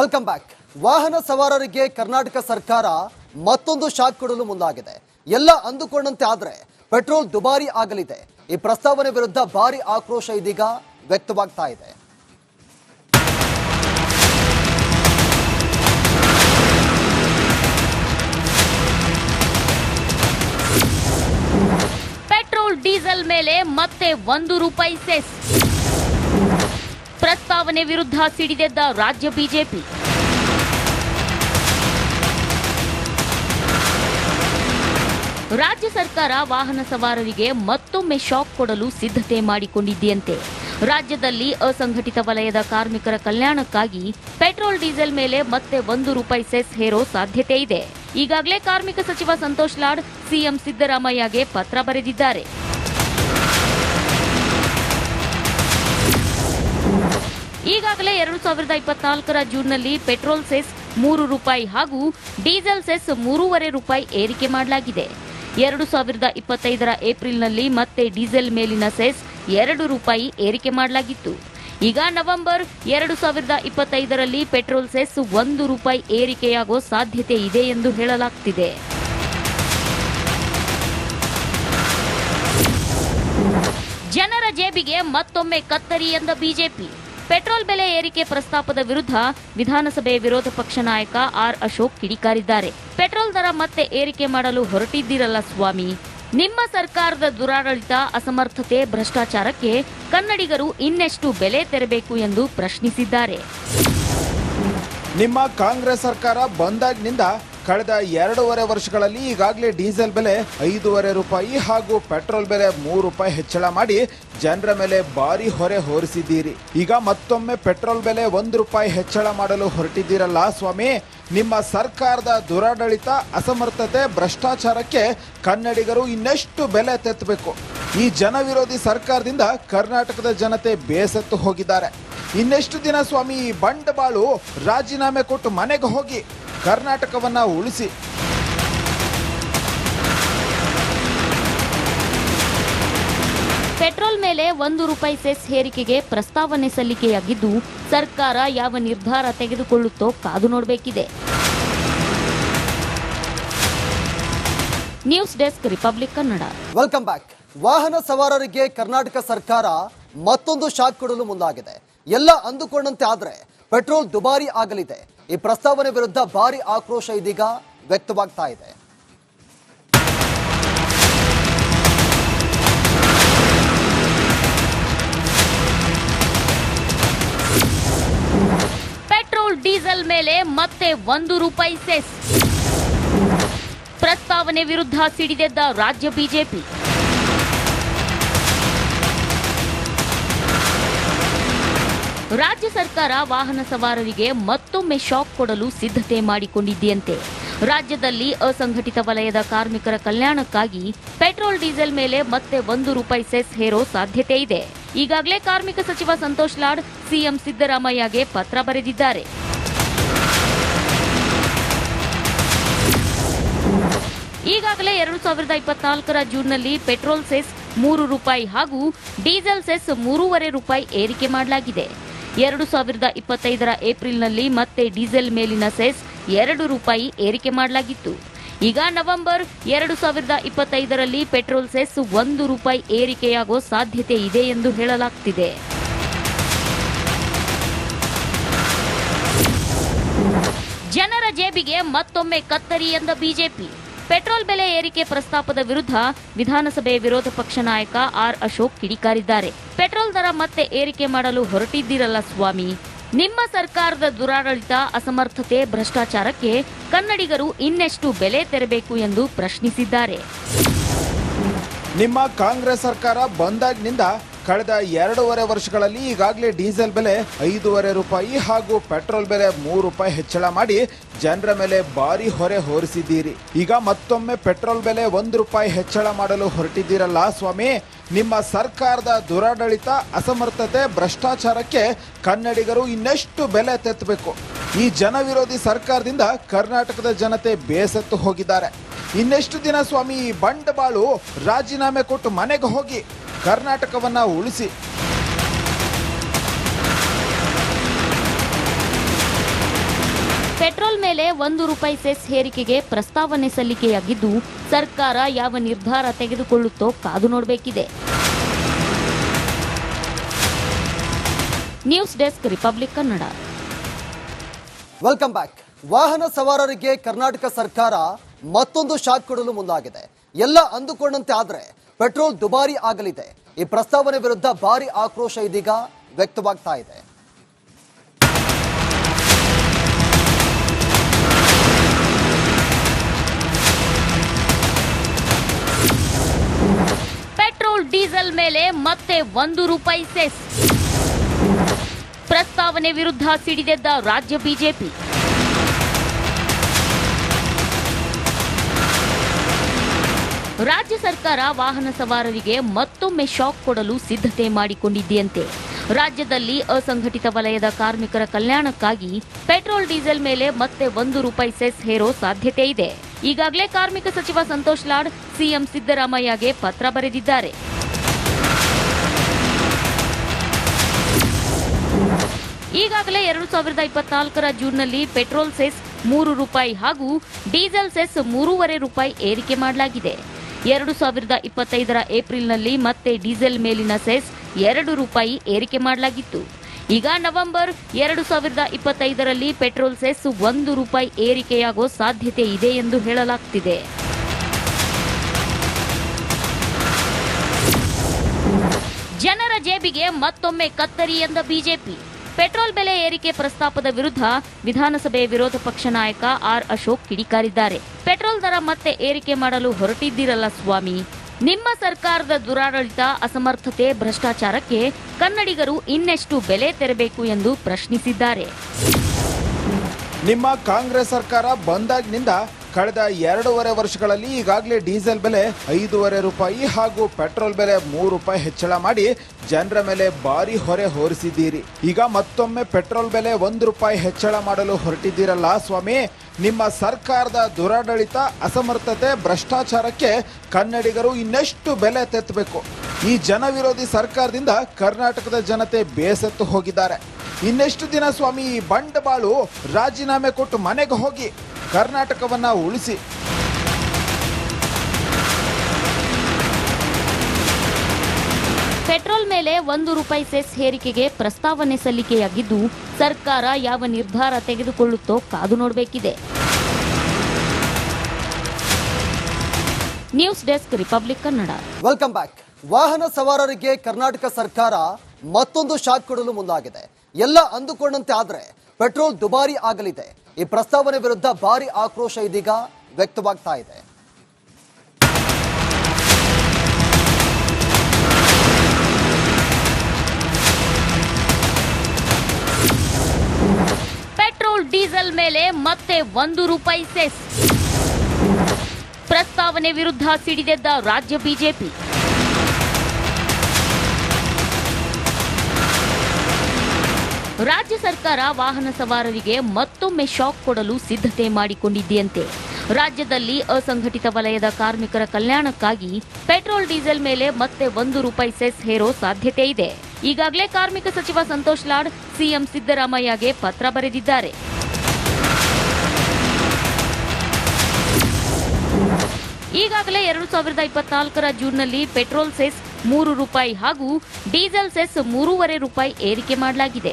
Welcome back ವಾಹನ ಸವಾರರಿಗೆ ಕರ್ನಾಟಕ ಸರ್ಕಾರ ಮತ್ತೊಂದು ಶಾಕ್ ಕೊಡಲು ಮುಂದಾಗಿದೆ. ಎಲ್ಲ ಅಂದುಕೊಂಡಂತೆ ಆದ್ರೆ ಪೆಟ್ರೋಲ್ ದುಬಾರಿ ಆಗಲಿದೆ. ಈ ಪ್ರಸ್ತಾವನೆ ವಿರುದ್ಧ ಭಾರಿ ಆಕ್ರೋಶ ಇದೀಗ ವ್ಯಕ್ತವಾಗ್ತಾ ಇದೆ. ಪೆಟ್ರೋಲ್ ಡೀಸೆಲ್ ಮೇಲೆ ಮತ್ತೆ ಒಂದು ರೂಪಾಯಿ ಸೆಸ್. ಪ್ರಸ್ತಾವನೆ ವಿರುದ್ಧ ಸಿಡಿದೆದ್ದ ರಾಜ್ಯ ಬಿಜೆಪಿ. ರಾಜ್ಯ ಸರ್ಕಾರ ವಾಹನ ಸವಾರರಿಗೆ ಮತ್ತೊಮ್ಮೆ ಶಾಕ್ ಕೊಡಲು ಸಿದ್ಧತೆ ಮಾಡಿಕೊಂಡಿದೆಯಂತೆ. ರಾಜ್ಯದಲ್ಲಿ ಅಸಂಘಟಿತ ವಲಯದ ಕಾರ್ಮಿಕರ ಕಲ್ಯಾಣಕ್ಕಾಗಿ ಪೆಟ್ರೋಲ್, ಡೀಸೆಲ್ ಮೇಲೆ ಮತ್ತೆ ಒಂದು ರೂಪಾಯಿ ಸೆಸ್ ಹೇರೋ ಸಾಧ್ಯತೆ ಇದೆ. ಈಗಾಗಲೇ ಕಾರ್ಮಿಕ ಸಚಿವ ಸಂತೋಷ್ ಲಾಡ್, ಸಿಎಂ ಸಿದ್ದರಾಮಯ್ಯಗೆ ಪತ್ರ ಬರೆದಿದ್ದಾರೆ. ಈಗಾಗಲೇ ಎರಡು ಸಾವಿರದ ಇಪ್ಪತ್ನಾಲ್ಕರ ಜೂನ್ನಲ್ಲಿ ಪೆಟ್ರೋಲ್ ಸೆಸ್ ಮೂರು ರೂಪಾಯಿ ಹಾಗೂ ಡೀಸೆಲ್ ಸೆಸ್ ಮೂರುವರೆ ರೂಪಾಯಿ ಏರಿಕೆ ಮಾಡಲಾಗಿದೆ. ಎರಡು ಸಾವಿರದ ಇಪ್ಪತ್ತೈದರ ಏಪ್ರಿಲ್ನಲ್ಲಿ ಮತ್ತೆ ಡೀಸೆಲ್ ಮೇಲಿನ ಸೆಸ್ ಎರಡು ರೂಪಾಯಿ ಏರಿಕೆ ಮಾಡಲಾಗಿತ್ತು. ಈಗ ನವೆಂಬರ್ ಎರಡು ಸಾವಿರದ ಇಪ್ಪತ್ತೈದರಲ್ಲಿ ಪೆಟ್ರೋಲ್ ಸೆಸ್ ಒಂದು ರೂಪಾಯಿ ಏರಿಕೆಯಾಗೋ ಸಾಧ್ಯತೆ ಇದೆ ಎಂದು ಹೇಳಲಾಗ್ತಿದೆ. ಜನರ ಜೇಬಿಗೆ ಮತ್ತೊಮ್ಮೆ ಕತ್ತರಿ ಎಂದ ಬಿಜೆಪಿ. ಪೆಟ್ರೋಲ್ ಬೆಲೆ ಏರಿಕೆ ಪ್ರಸ್ತಾಪದ ವಿರುದ್ಧ ವಿಧಾನಸಭೆ ವಿರೋಧ ಪಕ್ಷ ನಾಯಕ ಆರ್ ಅಶೋಕ್ ಕಿಡಿಕಾರಿದ್ದಾರೆ. ಪೆಟ್ರೋಲ್ ದರ ಮತ್ತೆ ಏರಿಕೆ ಮಾಡಲು ಹೊರಟಿದ್ದೀರಲ್ಲ ಸ್ವಾಮಿ. ನಿಮ್ಮ ಸರ್ಕಾರದ ದುರಾಡಳಿತ, ಅಸಮರ್ಥತೆ, ಭ್ರಷ್ಟಾಚಾರಕ್ಕೆ ಕನ್ನಡಿಗರು ಇನ್ನೆಷ್ಟು ಬೆಲೆ ತೆರಬೇಕು ಎಂದು ಪ್ರಶ್ನಿಸಿದ್ದಾರೆ. ನಿಮ್ಮ ಕಾಂಗ್ರೆಸ್ ಸರ್ಕಾರ ಬಂದಾಗಿನಿಂದ ಕಳೆದ ಎರಡೂವರೆ ವರ್ಷಗಳಲ್ಲಿ ಈಗಾಗಲೇ ಡೀಸೆಲ್ ಬೆಲೆ ಐದೂವರೆ ರೂಪಾಯಿ ಹಾಗೂ ಪೆಟ್ರೋಲ್ ಬೆಲೆ ಮೂರು ರೂಪಾಯಿ ಹೆಚ್ಚಳ ಮಾಡಿ ಜನರ ಮೇಲೆ ಭಾರಿ ಹೊರೆ ಹೊರಿಸಿದ್ದೀರಿ. ಈಗ ಮತ್ತೊಮ್ಮೆ ಪೆಟ್ರೋಲ್ ಬೆಲೆ ಒಂದು ರೂಪಾಯಿ ಹೆಚ್ಚಳ ಮಾಡಲು ಹೊರಟಿದ್ದೀರಲ್ಲ ಸ್ವಾಮಿ. ನಿಮ್ಮ ಸರ್ಕಾರದ ದುರಾಡಳಿತ, ಅಸಮರ್ಥತೆ, ಭ್ರಷ್ಟಾಚಾರಕ್ಕೆ ಕನ್ನಡಿಗರು ಇನ್ನೆಷ್ಟು ಬೆಲೆ ತೆತ್ತಬೇಕು. ಈ ಜನವಿರೋಧಿ ಸರ್ಕಾರದಿಂದ ಕರ್ನಾಟಕದ ಜನತೆ ಬೇಸತ್ತು ಹೋಗಿದ್ದಾರೆ. ಇನ್ನೆಷ್ಟು ದಿನ ಸ್ವಾಮಿ ಈ ಬಂಡವಾಳು ರಾಜೀನಾಮೆ ಕೊಟ್ಟು ಮನೆಗೆ ಹೋಗಿ ಕರ್ನಾಟಕವನ್ನ ಉಳಿಸಿ. ಪೆಟ್ರೋಲ್ ಮೇಲೆ ಒಂದು ರೂಪಾಯಿ ಸೆಸ್ ಹೇರಿಕೆಗೆ ಪ್ರಸ್ತಾವನೆ ಸಲ್ಲಿಕೆಯಾಗಿದ್ದು ಸರ್ಕಾರ ಯಾವ ನಿರ್ಧಾರ ತೆಗೆದುಕೊಳ್ಳುತ್ತೋ ಕಾದು ನೋಡಬೇಕಿದೆ. News desk republic Kannada. Welcome back. ವಾಹನ ಸವಾರರಿಗೆ ಕರ್ನಾಟಕ ಸರ್ಕಾರ ಮತ್ತೊಂದು ಶಾಕ್ ಕೊಡಲು ಮುಂದಾಗಿದೆ. ಎಲ್ಲ ಅಂದುಕೊಂಡಂತೆ ಆದ್ರೆ ಪೆಟ್ರೋಲ್ ದುಬಾರಿ ಆಗಲಿದೆ. ಈ ಪ್ರಸ್ತಾವನೆ ವಿರುದ್ಧ ಭಾರಿ ಆಕ್ರೋಶ ಇದೀಗ ವ್ಯಕ್ತವಾಗ್ತಾ ಇದೆ. ಪೆಟ್ರೋಲ್, ಡೀಸೆಲ್ ಮೇಲೆ ಮತ್ತೆ ಒಂದು ರೂಪಾಯಿ ಸೆಸ್. ಪ್ರಸ್ತಾವನೆ ವಿರುದ್ಧ ಸಿಡಿದೆದ್ದ ರಾಜ್ಯ ಬಿಜೆಪಿ. ರಾಜ್ಯ ಸರ್ಕಾರ ವಾಹನ ಸವಾರರಿಗೆ ಮತ್ತೊಮ್ಮೆ ಶಾಕ್ ಕೊಡಲು ಸಿದ್ಧತೆ ಮಾಡಿಕೊಂಡಿದೆಯಂತೆ. ರಾಜ್ಯದಲ್ಲಿ ಅಸಂಘಟಿತ ವಲಯದ ಕಾರ್ಮಿಕರ ಕಲ್ಯಾಣಕ್ಕಾಗಿ ಪೆಟ್ರೋಲ್, ಡೀಸೆಲ್ ಮೇಲೆ ಮತ್ತೆ ಒಂದು ರೂಪಾಯಿ ಸೆಸ್ ಹೇರೋ ಸಾಧ್ಯತೆ ಇದೆ. ಈಗಾಗಲೇ ಕಾರ್ಮಿಕ ಸಚಿವ ಸಂತೋಷ್ ಲಾಡ್, ಸಿಎಂ ಸಿದ್ದರಾಮಯ್ಯಗೆ ಪತ್ರ ಬರೆದಿದ್ದಾರೆ. ಈಗಾಗಲೇ ಎರಡು ಸಾವಿರದ ಇಪ್ಪತ್ನಾಲ್ಕರ ಜೂನ್ನಲ್ಲಿ ಪೆಟ್ರೋಲ್ ಸೆಸ್ ಮೂರು ರೂಪಾಯಿ ಹಾಗೂ ಡೀಸೆಲ್ ಸೆಸ್ ಮೂರುವರೆ ರೂಪಾಯಿ ಏರಿಕೆ ಮಾಡಲಾಗಿದೆ. ಎರಡು ಸಾವಿರದ ಇಪ್ಪತ್ತೈದರ ಏಪ್ರಿಲ್ನಲ್ಲಿ ಮತ್ತೆ ಡೀಸೆಲ್ ಮೇಲಿನ ಸೆಸ್ ಎರಡು ರೂಪಾಯಿ ಏರಿಕೆ ಮಾಡಲಾಗಿತ್ತು. ಈಗ ನವೆಂಬರ್ ಎರಡು ಸಾವಿರದ ಇಪ್ಪತ್ತೈದರಲ್ಲಿ ಪೆಟ್ರೋಲ್ ಸೆಸ್ ಒಂದು ರೂಪಾಯಿ ಏರಿಕೆಯಾಗೋ ಸಾಧ್ಯತೆ ಇದೆ ಎಂದು ಹೇಳಲಾಗ್ತಿದೆ. ಜನರ ಜೇಬಿಗೆ ಮತ್ತೊಮ್ಮೆ ಕತ್ತರಿ ಎಂದ ಬಿಜೆಪಿ. ಪೆಟ್ರೋಲ್ ಬೆಲೆ ಏರಿಕೆ ಪ್ರಸ್ತಾಪದ ವಿರುದ್ಧ ವಿಧಾನಸಭೆ ವಿರೋಧ ಪಕ್ಷ ನಾಯಕ ಆರ್ ಅಶೋಕ್ ಕಿಡಿಕಾರಿದ್ದಾರೆ. ಪೆಟ್ರೋಲ್ ದರ ಮತ್ತೆ ಏರಿಕೆ ಮಾಡಲು ಹೊರಟಿದ್ದೀರಲ್ಲ ಸ್ವಾಮಿ. ನಿಮ್ಮ ಸರ್ಕಾರದ ದುರಾಡಳಿತ, ಅಸಮರ್ಥತೆ, ಭ್ರಷ್ಟಾಚಾರಕ್ಕೆ ಕನ್ನಡಿಗರು ಇನ್ನೆಷ್ಟು ಬೆಲೆ ತೆರಬೇಕು ಎಂದು ಪ್ರಶ್ನಿಸಿದ್ದಾರೆ. ನಿಮ್ಮ ಕಾಂಗ್ರೆಸ್ ಸರ್ಕಾರ ಬಂದಾಗಿನಿಂದ ಕಳೆದ ಎರಡೂವರೆ ವರ್ಷಗಳಲ್ಲಿ ಈಗಾಗಲೇ ಡೀಸೆಲ್ ಬೆಲೆ ಐದೂವರೆ ರೂಪಾಯಿ ಹಾಗೂ ಪೆಟ್ರೋಲ್ ಬೆಲೆ ಮೂರು ರೂಪಾಯಿ ಹೆಚ್ಚಳ ಮಾಡಿ ಜನರ ಮೇಲೆ ಭಾರಿ ಹೊರೆ ಹೊರಿಸಿದ್ದೀರಿ. ಈಗ ಮತ್ತೊಮ್ಮೆ ಪೆಟ್ರೋಲ್ ಬೆಲೆ ಒಂದು ರೂಪಾಯಿ ಹೆಚ್ಚಳ ಮಾಡಲು ಹೊರಟಿದ್ದೀರಲ್ಲ ಸ್ವಾಮಿ. ನಿಮ್ಮ ಸರ್ಕಾರದ ದುರಾಡಳಿತ, ಅಸಮರ್ಥತೆ, ಭ್ರಷ್ಟಾಚಾರಕ್ಕೆ ಕನ್ನಡಿಗರು ಇನ್ನೆಷ್ಟು ಬೆಲೆ ತೆತ್ತಬೇಕು. ಈ ಜನವಿರೋಧಿ ಸರ್ಕಾರದಿಂದ ಕರ್ನಾಟಕದ ಜನತೆ ಬೇಸತ್ತು ಹೋಗಿದ್ದಾರೆ. ಇನ್ನೆಷ್ಟು ದಿನ ಸ್ವಾಮಿ ಈ ಬಂಡವಾಳು ರಾಜೀನಾಮೆ ಕೊಟ್ಟು ಮನೆಗೆ ಹೋಗಿ ಕರ್ನಾಟಕವನ್ನ ಉಳಿಸಿ. ಪೆಟ್ರೋಲ್ ಮೇಲೆ ಒಂದು ರೂಪಾಯಿ ಸೆಸ್ ಹೇರಿಕೆಗೆ ಪ್ರಸ್ತಾವನೆ ಸಲ್ಲಿಕೆಯಾಗಿದ್ದು ಸರ್ಕಾರ ಯಾವ ನಿರ್ಧಾರ ತೆಗೆದುಕೊಳ್ಳುತ್ತೋ ಕಾದು ನೋಡಬೇಕಿದೆ. News desk Republic Kannada. Welcome back. ವಾಹನ ಸವಾರರಿಗೆ ಕರ್ನಾಟಕ ಸರ್ಕಾರ ಮತ್ತೊಂದು ಶಾಕ್ ಕೊಡಲು ಮುಂದಾಗಿದೆ. ಎಲ್ಲ ಅಂದುಕೊಂಡಂತೆ ಆದ್ರೆ ಪೆಟ್ರೋಲ್ ದುಬಾರಿ ಆಗಲಿದೆ. ಈ ಪ್ರಸ್ತಾವನೆ ವಿರುದ್ಧ ಭಾರಿ ಆಕ್ರೋಶ ಇದೀಗ ವ್ಯಕ್ತವಾಗ್ತಾ ಇದೆ. ಪೆಟ್ರೋಲ್ ಡೀಸೆಲ್ ಮೇಲೆ ಮತ್ತೆ ಒಂದು ರೂಪಾಯಿ ಸೆಸ್. ಪ್ರಸ್ತಾವನೆ ವಿರುದ್ಧ ಸಿಡಿದೆದ್ದ ರಾಜ್ಯ ಬಿಜೆಪಿ. ರಾಜ್ಯ ಸರ್ಕಾರ ವಾಹನ ಸವಾರರಿಗೆ ಮತ್ತೊಮ್ಮೆ ಶಾಕ್ ಕೊಡಲು ಸಿದ್ಧತೆ ಮಾಡಿಕೊಂಡಿದೆಯಂತೆ. ರಾಜ್ಯದಲ್ಲಿ ಅಸಂಘಟಿತ ವಲಯದ ಕಾರ್ಮಿಕರ ಕಲ್ಯಾಣಕ್ಕಾಗಿ ಪೆಟ್ರೋಲ್, ಡೀಸೆಲ್ ಮೇಲೆ ಮತ್ತೆ ಒಂದು ರೂಪಾಯಿ ಸೆಸ್ ಹೇರೋ ಸಾಧ್ಯತೆ ಇದೆ. ಈಗಾಗಲೇ ಕಾರ್ಮಿಕ ಸಚಿವ ಸಂತೋಷ್ ಲಾಡ್ ಸಿಎಂ ಸಿದ್ದರಾಮಯ್ಯಗೆ ಪತ್ರ ಬರೆದಿದ್ದಾರೆ. ಈಗಾಗಲೇ ಎರಡು ಸಾವಿರದ ಇಪ್ಪತ್ನಾಲ್ಕರ ಜೂನ್ನಲ್ಲಿ ಪೆಟ್ರೋಲ್ ಸೆಸ್ ಮೂರು ರೂಪಾಯಿ ಹಾಗೂ ಡೀಸೆಲ್ ಸೆಸ್ ಮೂರೂವರೆ ರೂಪಾಯಿ ಏರಿಕೆ ಮಾಡಲಾಗಿದೆ. ಎರಡು ಸಾವಿರದ ಇಪ್ಪತ್ತೈದರ ಏಪ್ರಿಲ್ನಲ್ಲಿ ಮತ್ತೆ ಡೀಸೆಲ್ ಮೇಲಿನ ಸೆಸ್ ಎರಡು ರೂಪಾಯಿ ಏರಿಕೆ ಮಾಡಲಾಗಿತ್ತು. ಈಗ ನವೆಂಬರ್ ಎರಡು ಸಾವಿರದ ಇಪ್ಪತ್ತೈದರಲ್ಲಿ ಪೆಟ್ರೋಲ್ ಸೆಸ್ ಒಂದು ರೂಪಾಯಿ ಏರಿಕೆಯಾಗೋ ಸಾಧ್ಯತೆ ಇದೆ ಎಂದು ಹೇಳಲಾಗ್ತಿದೆ. ಜನರ ಜೇಬಿಗೆ ಮತ್ತೊಮ್ಮೆ ಕತ್ತರಿ ಎಂದ ಬಿಜೆಪಿ. ಪೆಟ್ರೋಲ್ ಬೆಲೆ ಏರಿಕೆ ಪ್ರಸ್ತಾಪದ ವಿರುದ್ಧ ವಿಧಾನಸಭೆ ವಿರೋಧ ಪಕ್ಷ ನಾಯಕ ಆರ್ ಅಶೋಕ್ ಕಿಡಿಕಾರಿದ್ದಾರೆ. ಪೆಟ್ರೋಲ್ ದರ ಮತ್ತೆ ಏರಿಕೆ ಮಾಡಲು ಹೊರಟಿದ್ದೀರಲ್ಲ ಸ್ವಾಮಿ. ನಿಮ್ಮ ಸರ್ಕಾರದ ದುರಾಡಳಿತ ಅಸಮರ್ಥತೆ ಭ್ರಷ್ಟಾಚಾರಕ್ಕೆ ಕನ್ನಡಿಗರು ಇನ್ನೆಷ್ಟು ಬೆಲೆ ತೆರಬೇಕು ಎಂದು ಪ್ರಶ್ನಿಸಿದ್ದಾರೆ. ನಿಮ್ಮ ಕಾಂಗ್ರೆಸ್ ಸರ್ಕಾರ ಬಂದಾಗಿನಿಂದ ಕಳೆದ ಎರಡೂವರೆ ವರ್ಷಗಳಲ್ಲಿ ಈಗಾಗಲೇ ಡೀಸೆಲ್ ಬೆಲೆ ಐದೂವರೆ ರೂಪಾಯಿ ಹಾಗೂ ಪೆಟ್ರೋಲ್ ಬೆಲೆ ಮೂರು ರೂಪಾಯಿ ಹೆಚ್ಚಳ ಮಾಡಿ ಜನರ ಮೇಲೆ ಭಾರಿ ಹೊರೆ ಹೊರಿಸಿದ್ದೀರಿ. ಈಗ ಮತ್ತೊಮ್ಮೆ ಪೆಟ್ರೋಲ್ ಬೆಲೆ ಒಂದು ರೂಪಾಯಿ ಹೆಚ್ಚಳ ಮಾಡಲು ಹೊರಟಿದ್ದೀರಲ್ಲ ಸ್ವಾಮಿ. ನಿಮ್ಮ ಸರ್ಕಾರದ ದುರಾಡಳಿತ, ಅಸಮರ್ಥತೆ, ಭ್ರಷ್ಟಾಚಾರಕ್ಕೆ ಕನ್ನಡಿಗರು ಇನ್ನೆಷ್ಟು ಬೆಲೆ ತೆತ್ತಬೇಕು? ಈ ಜನವಿರೋಧಿ ಸರ್ಕಾರದಿಂದ ಕರ್ನಾಟಕದ ಜನತೆ ಬೇಸತ್ತು ಹೋಗಿದ್ದಾರೆ. ಇನ್ನೆಷ್ಟು ದಿನ ಸ್ವಾಮಿ ಈ ಬಂಡವಾಳು ರಾಜೀನಾಮೆ ಕೊಟ್ಟು ಮನೆಗೆ ಹೋಗಿ? ಕರ್ನಾಟಕವನ್ನ ಉಳಿಸಿ. ಪೆಟ್ರೋಲ್ ಮೇಲೆ ಒಂದು ರೂಪಾಯಿ ಸೆಸ್ ಹೇರಿಕೆಗೆ ಪ್ರಸ್ತಾವನೆ ಸಲ್ಲಿಕೆಯಾಗಿದ್ದು ಸರ್ಕಾರ ಯಾವ ನಿರ್ಧಾರ ತೆಗೆದುಕೊಳ್ಳುತ್ತೋ ಕಾದು ನೋಡಬೇಕಿದೆ. News desk Republic Kannada. Welcome back. ವಾಹನ ಸವಾರರಿಗೆ ಕರ್ನಾಟಕ ಸರ್ಕಾರ ಮತ್ತೊಂದು ಶಾಕ್ ಕೊಡಲು ಮುಂದಾಗಿದೆ. ಎಲ್ಲ ಅಂದುಕೊಂಡಂತೆ ಆದ್ರೆ ಪೆಟ್ರೋಲ್ ದುಬಾರಿ ಆಗಲಿದೆ. ಈ ಪ್ರಸ್ತಾವನೆ ವಿರುದ್ಧ ಭಾರಿ ಆಕ್ರೋಶ ಇದೀಗ ವ್ಯಕ್ತವಾಗ್ತಾ ಇದೆ. ಪೆಟ್ರೋಲ್ ಡೀಸೆಲ್ ಮೇಲೆ ಮತ್ತೆ ಒಂದು ರೂಪಾಯಿ ಸೆಸ್. ಪ್ರಸ್ತಾವನೆ ವಿರುದ್ಧ ಸಿಡಿದೆದ್ದ ರಾಜ್ಯ ಬಿಜೆಪಿ. ರಾಜ್ಯ ಸರ್ಕಾರ ವಾಹನ ಸವಾರರಿಗೆ ಮತ್ತೊಮ್ಮೆ ಶಾಕ್ ಕೊಡಲು ಸಿದ್ಧತೆ ಮಾಡಿಕೊಂಡಿದೆಯಂತೆ. ರಾಜ್ಯದಲ್ಲಿ ಅಸಂಘಟಿತ ವಲಯದ ಕಾರ್ಮಿಕರ ಕಲ್ಯಾಣಕ್ಕಾಗಿ ಪೆಟ್ರೋಲ್, ಡೀಸೆಲ್ ಮೇಲೆ ಮತ್ತೆ ಒಂದು ರೂಪಾಯಿ ಸೆಸ್ ಹೇರೋ ಸಾಧ್ಯತೆ ಇದೆ. ಈಗಾಗಲೇ ಕಾರ್ಮಿಕ ಸಚಿವ ಸಂತೋಷ್ ಲಾಡ್ ಸಿಎಂ ಸಿದ್ದರಾಮಯ್ಯಗೆ ಪತ್ರ ಬರೆದಿದ್ದಾರೆ. ಈಗಾಗಲೇ ಎರಡು ಸಾವಿರದ ಇಪ್ಪತ್ನಾಲ್ಕರ ಜೂನ್ನಲ್ಲಿ ಪೆಟ್ರೋಲ್ ಸೆಸ್ ಮೂರು ರೂಪಾಯಿ ಹಾಗೂ ಡೀಸೆಲ್ ಸೆಸ್ ಮೂರೂವರೆ ರೂಪಾಯಿ ಏರಿಕೆ ಮಾಡಲಾಗಿದೆ.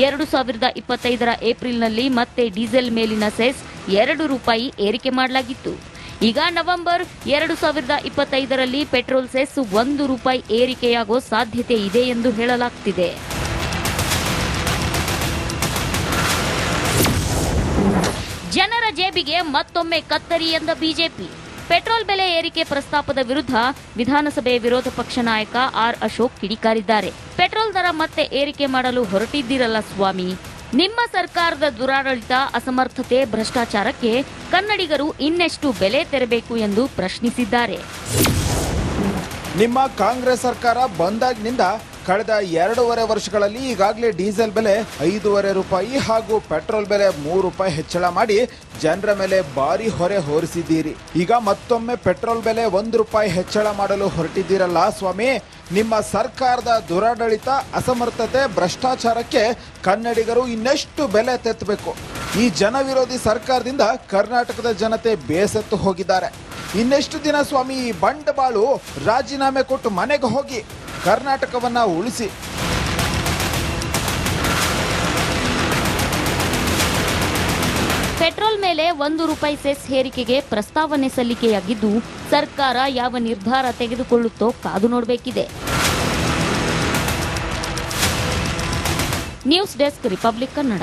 ಎರಡು ಸಾವಿರದ ಇಪ್ಪತ್ತೈದರ ಏಪ್ರಿಲ್ನಲ್ಲಿ ಮತ್ತೆ ಡೀಸೆಲ್ ಮೇಲಿನ ಸೆಸ್ ಎರಡು ರೂಪಾಯಿ ಏರಿಕೆ ಮಾಡಲಾಗಿತ್ತು. ಈಗ ನವೆಂಬರ್ ಎರಡು ಸಾವಿರದ ಇಪ್ಪತ್ತೈದರಲ್ಲಿ ಪೆಟ್ರೋಲ್ ಸೆಸ್ ಒಂದು ರೂಪಾಯಿ ಏರಿಕೆಯಾಗೋ ಸಾಧ್ಯತೆ ಇದೆ ಎಂದು ಹೇಳಲಾಗ್ತಿದೆ. ಜನರ ಜೇಬಿಗೆ ಮತ್ತೊಮ್ಮೆ ಕತ್ತರಿ ಎಂದ ಬಿಜೆಪಿ. ಪೆಟ್ರೋಲ್ ಬೆಲೆ ಏರಿಕೆ ಪ್ರಸ್ತಾಪದ ವಿರುದ್ಧ ವಿಧಾನಸಭೆ ವಿರೋಧ ಪಕ್ಷ ನಾಯಕ ಆರ್ ಅಶೋಕ್ ಕಿಡಿಕಾರಿದ್ದಾರೆ. ಪೆಟ್ರೋಲ್ ದರ ಮತ್ತೆ ಏರಿಕೆ ಮಾಡಲು ಹೊರಟಿದ್ದೀರಲ್ಲ ಸ್ವಾಮಿ. ನಿಮ್ಮ ಸರ್ಕಾರದ ದುರಾಡಳಿತ ಅಸಮರ್ಥತೆ ಭ್ರಷ್ಟಾಚಾರಕ್ಕೆ ಕನ್ನಡಿಗರು ಇನ್ನೆಷ್ಟು ಬೆಲೆ ತೆರಬೇಕು ಎಂದು ಪ್ರಶ್ನಿಸಿದ್ದಾರೆ. ನಿಮ್ಮ ಕಾಂಗ್ರೆಸ್ ಸರ್ಕಾರ ಬಂದಾಗಿನಿಂದ ಕಳೆದ ಎರಡೂವರೆ ವರ್ಷಗಳಲ್ಲಿ ಈಗಾಗಲೇ ಡೀಸೆಲ್ ಬೆಲೆ ಐದೂವರೆ ರೂಪಾಯಿ ಹಾಗೂ ಪೆಟ್ರೋಲ್ ಬೆಲೆ ಮೂರು ರೂಪಾಯಿ ಹೆಚ್ಚಳ ಮಾಡಿ ಜನರ ಮೇಲೆ ಭಾರಿ ಹೊರೆ ಹೊರಿಸಿದ್ದೀರಿ. ಈಗ ಮತ್ತೊಮ್ಮೆ ಪೆಟ್ರೋಲ್ ಬೆಲೆ ಒಂದು ರೂಪಾಯಿ ಹೆಚ್ಚಳ ಮಾಡಲು ಹೊರಟಿದ್ದೀರಲ್ಲ ಸ್ವಾಮಿ. ನಿಮ್ಮ ಸರ್ಕಾರದ ದುರಾಡಳಿತ, ಅಸಮರ್ಥತೆ, ಭ್ರಷ್ಟಾಚಾರಕ್ಕೆ ಕನ್ನಡಿಗರು ಇನ್ನೆಷ್ಟು ಬೆಲೆ ತೆತ್ತಬೇಕು? ಈ ಜನವಿರೋಧಿ ಸರ್ಕಾರದಿಂದ ಕರ್ನಾಟಕದ ಜನತೆ ಬೇಸತ್ತು ಹೋಗಿದ್ದಾರೆ. ಇನ್ನೆಷ್ಟು ದಿನ ಸ್ವಾಮಿ ಈ ಬಂಡವಾಳು ರಾಜೀನಾಮೆ ಕೊಟ್ಟು ಮನೆಗೆ ಹೋಗಿ? ಕರ್ನಾಟಕವನ್ನ ಉಳಿಸಿ. ಪೆಟ್ರೋಲ್ ಮೇಲೆ ಒಂದು ರೂಪಾಯಿ ಸೆಸ್ ಹೇರಿಕೆಗೆ ಪ್ರಸ್ತಾವನೆ ಸಲ್ಲಿಕೆಯಾಗಿದ್ದು, ಸರ್ಕಾರ ಯಾವ ನಿರ್ಧಾರ ತೆಗೆದುಕೊಳ್ಳುತ್ತೋ ಕಾದು ನೋಡಬೇಕಿದೆ. News desk Republic Kannada.